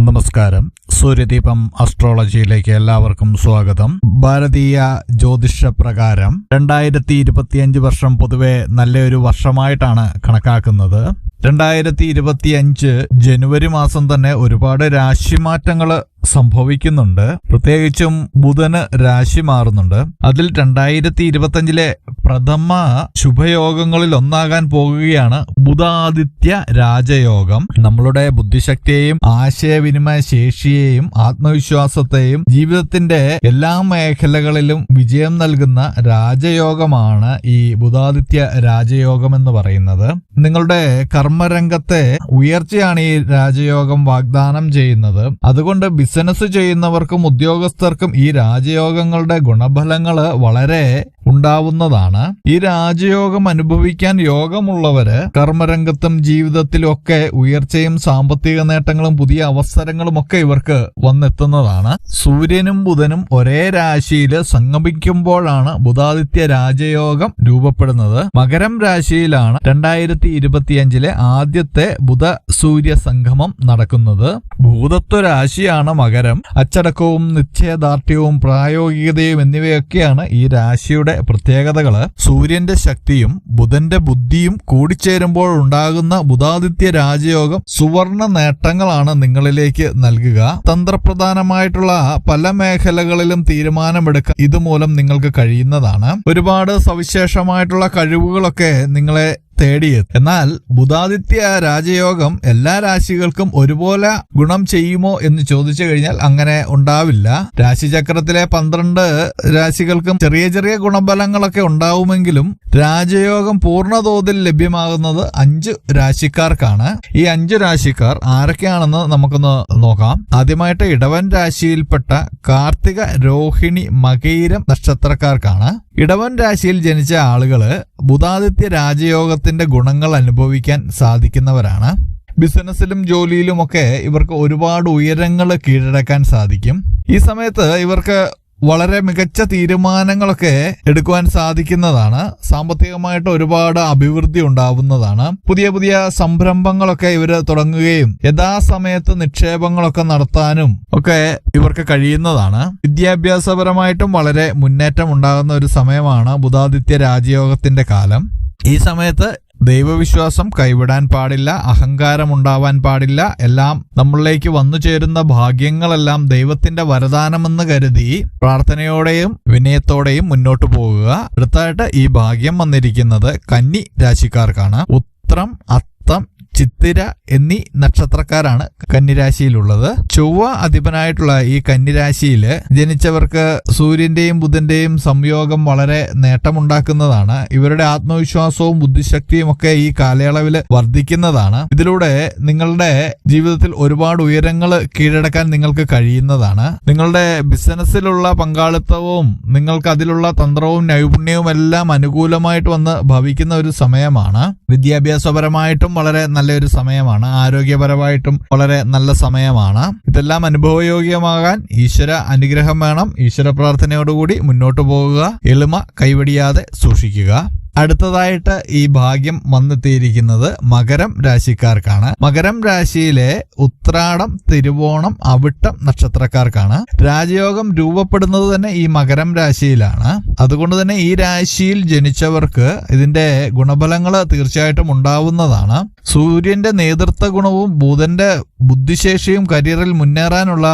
നമസ്കാരം. സൂര്യദീപം അസ്ട്രോളജിയിലേക്ക് എല്ലാവർക്കും സ്വാഗതം. ഭാരതീയ ജ്യോതിഷ പ്രകാരം രണ്ടായിരത്തി ഇരുപത്തിയഞ്ച് വർഷം പൊതുവെ നല്ലൊരു വർഷമായിട്ടാണ് കണക്കാക്കുന്നത്. രണ്ടായിരത്തി ഇരുപത്തിയഞ്ച് ജനുവരി മാസം തന്നെ ഒരുപാട് രാശിമാറ്റങ്ങൾ സംഭവിക്കുന്നുണ്ട്. പ്രത്യേകിച്ചും ബുധന് രാശി മാറുന്നുണ്ട്. അതിൽ രണ്ടായിരത്തി ഇരുപത്തിയഞ്ചിലെ പ്രഥമ ശുഭയോഗങ്ങളിൽ ഒന്നാകാൻ പോകുകയാണ് ബുധാദിത്യ രാജയോഗം. നമ്മളുടെ ബുദ്ധിശക്തിയെയും ആശയവിനിമയ ശേഷിയെയും ആത്മവിശ്വാസത്തെയും ജീവിതത്തിന്റെ എല്ലാ മേഖലകളിലും വിജയം നൽകുന്ന രാജയോഗമാണ് ഈ ബുധാദിത്യ രാജയോഗം എന്ന് പറയുന്നത്. നിങ്ങളുടെ കർമ്മരംഗത്തെ ഉയർച്ചയാണ് ഈ രാജയോഗം വാഗ്ദാനം ചെയ്യുന്നത്. അതുകൊണ്ട് ബിസിനസ് ചെയ്യുന്നവർക്കും ഉദ്യോഗസ്ഥർക്കും ഈ രാജയോഗങ്ങളുടെ ഗുണഫലങ്ങൾ വളരെ ഉണ്ടാവുന്നതാണ്. ഈ രാജയോഗം അനുഭവിക്കാൻ യോഗമുള്ളവര് കർമ്മരംഗത്തും ജീവിതത്തിലും ഒക്കെ ഉയർച്ചയും സാമ്പത്തിക നേട്ടങ്ങളും പുതിയ അവസരങ്ങളും ഒക്കെ ഇവർക്ക് വന്നെത്തുന്നതാണ്. സൂര്യനും ബുധനും ഒരേ രാശിയിൽ സംഗമിക്കുമ്പോഴാണ് ബുധാദിത്യ രാജയോഗം രൂപപ്പെടുന്നത്. മകരം രാശിയിലാണ് രണ്ടായിരത്തി ഇരുപത്തിയഞ്ചിലെ ആദ്യത്തെ ബുധ സൂര്യ സംഗമം നടക്കുന്നത്. ഭൂതത്വ രാശിയാണ് മകരം. അച്ചടക്കവും നിശ്ചയദാർഢ്യവും പ്രായോഗികതയും എന്നിവയൊക്കെയാണ് ഈ രാശിയുടെ പ്രത്യേകതകൾ. സൂര്യന്റെ ശക്തിയും ബുധന്റെ ബുദ്ധിയും കൂടിച്ചേരുമ്പോൾ ഉണ്ടാകുന്ന ബുധാദിത്യ രാജയോഗം സുവർണ നേട്ടങ്ങളാണ് നിങ്ങളിലേക്ക് നൽകുക. തന്ത്രപ്രധാനമായിട്ടുള്ള പല മേഖലകളിലും തീരുമാനമെടുക്കാൻ ഇതുമൂലം നിങ്ങൾക്ക് കഴിയുന്നതാണ്. ഒരുപാട് സവിശേഷമായിട്ടുള്ള കഴിവുകളൊക്കെ നിങ്ങളെ തേടിയെത്തും എന്നാൽ ബുധാദിത്യ രാജയോഗം എല്ലാ രാശികൾക്കും ഒരുപോലെ ഗുണം ചെയ്യുമോ എന്ന് ചോദിച്ചു കഴിഞ്ഞാൽ അങ്ങനെ ഉണ്ടാവില്ല. രാശിചക്രത്തിലെ പന്ത്രണ്ട് രാശികൾക്കും ചെറിയ ചെറിയ ഗുണഫലങ്ങളൊക്കെ ഉണ്ടാവുമെങ്കിലും രാജയോഗം പൂർണതോതിൽ ലഭ്യമാകുന്നത് അഞ്ച് രാശിക്കാർക്കാണ്. ഈ അഞ്ച് രാശിക്കാർ ആരൊക്കെയാണെന്ന് നമുക്കൊന്ന് നോക്കാം. ആദ്യമായിട്ട് ഇടവൻ രാശിയിൽപ്പെട്ട കാർത്തിക രോഹിണി മകയിരം നക്ഷത്രക്കാർക്കാണ്. ഇടവൻ രാശിയിൽ ജനിച്ച ആളുകൾ ബുധാദിത്യ രാജയോഗത്തിന്റെ ഗുണങ്ങൾ അനുഭവിക്കാൻ സാധിക്കുന്നവരാണ്. ബിസിനസ്സിലും ജോലിയിലുമൊക്കെ ഇവർക്ക് ഒരുപാട് ഉയരങ്ങൾ കീഴടക്കാൻ സാധിക്കും. ഈ സമയത്ത് ഇവർക്ക് വളരെ മികച്ച തീരുമാനങ്ങളൊക്കെ എടുക്കുവാൻ സാധിക്കുന്നതാണ്. സാമ്പത്തികമായിട്ട് ഒരുപാട് അഭിവൃദ്ധി ഉണ്ടാവുന്നതാണ്. പുതിയ പുതിയ സംരംഭങ്ങളൊക്കെ ഇവർ തുടങ്ങുകയും യഥാസമയത്ത് നിക്ഷേപങ്ങളൊക്കെ നടത്താനും ഒക്കെ ഇവർക്ക് കഴിയുന്നതാണ്. വിദ്യാഭ്യാസപരമായിട്ടും വളരെ മുന്നേറ്റം ഉണ്ടാകുന്ന ഒരു സമയമാണ് ബുധാദിത്യ രാജയോഗത്തിന്റെ കാലം. ഈ സമയത്ത് ദൈവവിശ്വാസം കൈവിടാൻ പാടില്ല അഹങ്കാരം ഉണ്ടാവാൻ പാടില്ല എല്ലാം നമ്മളിലേക്ക് വന്നു ചേരുന്ന ഭാഗ്യങ്ങളെല്ലാം ദൈവത്തിന്റെ വരദാനമെന്ന് കരുതി പ്രാർത്ഥനയോടെയും വിനയത്തോടെയും മുന്നോട്ട് പോകുക. അടുത്തായിട്ട് ഈ ഭാഗ്യം വന്നിരിക്കുന്നത് കന്നി രാശിക്കാർക്കാണ്. ഉത്രം അത്തം ചിത്തിര എന്നീ നക്ഷത്രക്കാരാണ് കന്നിരാശിയിലുള്ളത്. ചൊവ്വ അധിപനായിട്ടുള്ള ഈ കന്നിരാശിയിൽ ജനിച്ചവർക്ക് സൂര്യന്റെയും ബുധന്റെയും സംയോഗം വളരെ നേട്ടമുണ്ടാക്കുന്നതാണ്. ഇവരുടെ ആത്മവിശ്വാസവും ബുദ്ധിശക്തിയും ഒക്കെ ഈ കാലയളവിൽ വർദ്ധിക്കുന്നതാണ്. ഇതിലൂടെ നിങ്ങളുടെ ജീവിതത്തിൽ ഒരുപാട് ഉയരങ്ങൾ കീഴടക്കാൻ നിങ്ങൾക്ക് കഴിയുന്നതാണ്. നിങ്ങളുടെ ബിസിനസ്സിലുള്ള പങ്കാളിത്തവും നിങ്ങൾക്ക് അതിലുള്ള തന്ത്രവും നൈപുണ്യവും എല്ലാം അനുകൂലമായിട്ട് വന്ന് ഭവിക്കുന്ന ഒരു സമയമാണ്. വിദ്യാഭ്യാസപരമായിട്ടും വളരെ നല്ലൊരു സമയമാണ്. ആരോഗ്യപരമായിട്ടും വളരെ നല്ല സമയമാണ്. ഇതെല്ലാം അനുഭവയോഗ്യമാകാൻ ഈശ്വര അനുഗ്രഹം വേണം. ഈശ്വര പ്രാർത്ഥനയോടുകൂടി മുന്നോട്ട് പോകുക. എളിമ കൈവടിയാതെ സൂക്ഷിക്കുക. അടുത്തതായിട്ട് ഈ ഭാഗ്യം വന്നെത്തിയിരിക്കുന്നത് മകരം രാശിക്കാർക്കാണ്. മകരം രാശിയിലെ ഉത്രാടം തിരുവോണം അവിട്ടം നക്ഷത്രക്കാർക്കാണ്. രാജയോഗം രൂപപ്പെടുന്നത് തന്നെ ഈ മകരം രാശിയിലാണ്. അതുകൊണ്ട് തന്നെ ഈ രാശിയിൽ ജനിച്ചവർക്ക് ഇതിന്റെ ഗുണഫലങ്ങൾ തീർച്ചയായിട്ടും ഉണ്ടാവുന്നതാണ്. സൂര്യന്റെ നേതൃത്വ ഗുണവും ബുധന്റെ ബുദ്ധിശേഷിയും കരിയറിൽ മുന്നേറാനുള്ള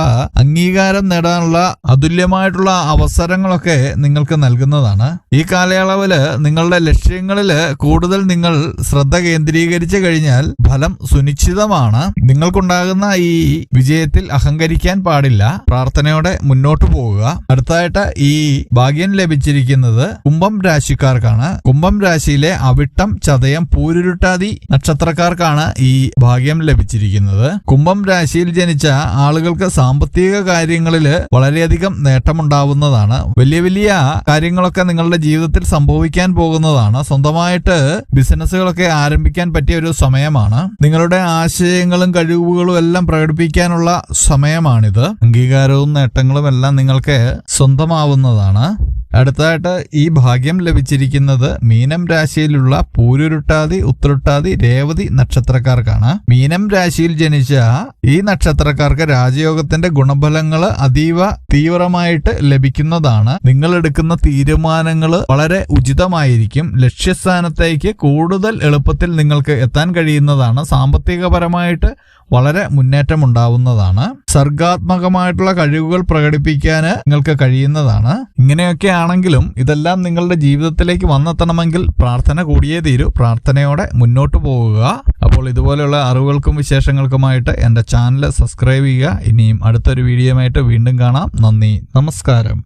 അംഗീകാരം നേടാനുള്ള അതുല്യമായിട്ടുള്ള അവസരങ്ങളൊക്കെ നിങ്ങൾക്ക് നൽകുന്നതാണ്. ഈ കാലയളവിൽ നിങ്ങളുടെ ലക്ഷ്യങ്ങളിൽ കൂടുതൽ നിങ്ങൾ ശ്രദ്ധ കേന്ദ്രീകരിച്ചു കഴിഞ്ഞാൽ ഫലം സുനിശ്ചിതമാണ്. നിങ്ങൾക്കുണ്ടാകുന്ന ഈ വിജയത്തിൽ അഹങ്കരിക്കാൻ പാടില്ല. പ്രാർത്ഥനയോടെ മുന്നോട്ട് പോവുക. അടുത്തായിട്ട് ഈ ഭാഗ്യം ലഭിച്ചിരിക്കുന്നത് കുംഭം രാശിക്കാർക്കാണ്. കുംഭം രാശിയിലെ അവിട്ടം ചതയം പൂരുരുട്ടാതി നക്ഷത്രക്കാർക്കാണ് ഈ ഭാഗ്യം ലഭിച്ചിരിക്കുന്നത്. കുംഭം രാശിയിൽ ജനിച്ച ആളുകൾക്ക് സാമ്പത്തിക കാര്യങ്ങളിൽ വളരെയധികം നേട്ടമുണ്ടാവുന്നതാണ്. വലിയ വലിയ കാര്യങ്ങളൊക്കെ നിങ്ങളുടെ ജീവിതത്തിൽ സംഭവിക്കാൻ പോകുന്നതാണ്. സ്വന്തമായിട്ട് ബിസിനസ്സുകളൊക്കെ ആരംഭിക്കാൻ പറ്റിയ ഒരു സമയമാണ്. നിങ്ങളുടെ ആശയങ്ങളും കഴിവുകളും എല്ലാം പ്രകടിപ്പിക്കാനുള്ള സമയമാണിത്. അംഗീകാരവും നേട്ടങ്ങളും എല്ലാം നിങ്ങൾക്ക് സ്വന്തമാവുന്നതാണ്. അടുത്തതായിട്ട് ഈ ഭാഗ്യം ലഭിച്ചിരിക്കുന്നത് മീനം രാശിയിലുള്ള പൂരുരുട്ടാതി ഉത്തരുട്ടാതി രേവതി നക്ഷത്രക്കാർക്കാണ്. മീനം രാശിയിൽ ജനിച്ച ഈ നക്ഷത്രക്കാർക്ക് രാജയോഗത്തിന്റെ ഗുണഫലങ്ങൾ അതീവ തീവ്രമായിട്ട് ലഭിക്കുന്നതാണ്. നിങ്ങൾ എടുക്കുന്ന തീരുമാനങ്ങൾ വളരെ ഉചിതമായിരിക്കും. ലക്ഷ്യസ്ഥാനത്തേക്ക് കൂടുതൽ എളുപ്പത്തിൽ നിങ്ങൾക്ക് എത്താൻ കഴിയുന്നതാണ്. സാമ്പത്തികപരമായിട്ട് വളരെ മുന്നേറ്റം ഉണ്ടാവുന്നതാണ് സർഗാത്മകമായിട്ടുള്ള കഴിവുകൾ പ്രകടിപ്പിക്കാൻ നിങ്ങൾക്ക് കഴിയുന്നതാണ്. ഇങ്ങനെയൊക്കെ ആണെങ്കിലും ഇതെല്ലാം നിങ്ങളുടെ ജീവിതത്തിലേക്ക് വന്നെത്തണമെങ്കിൽ പ്രാർത്ഥന കൂടിയേ തീരൂ. പ്രാർത്ഥനയോടെ മുന്നോട്ട് പോകുക. അപ്പോൾ ഇതുപോലെയുള്ള അറിവുകൾക്കും വിശേഷങ്ങൾക്കുമായിട്ട് എന്റെ ചാനൽ സബ്സ്ക്രൈബ് ചെയ്യുക. ഇനിയും അടുത്തൊരു വീഡിയോയുമായിട്ട് വീണ്ടും കാണാം. നന്ദി. നമസ്കാരം.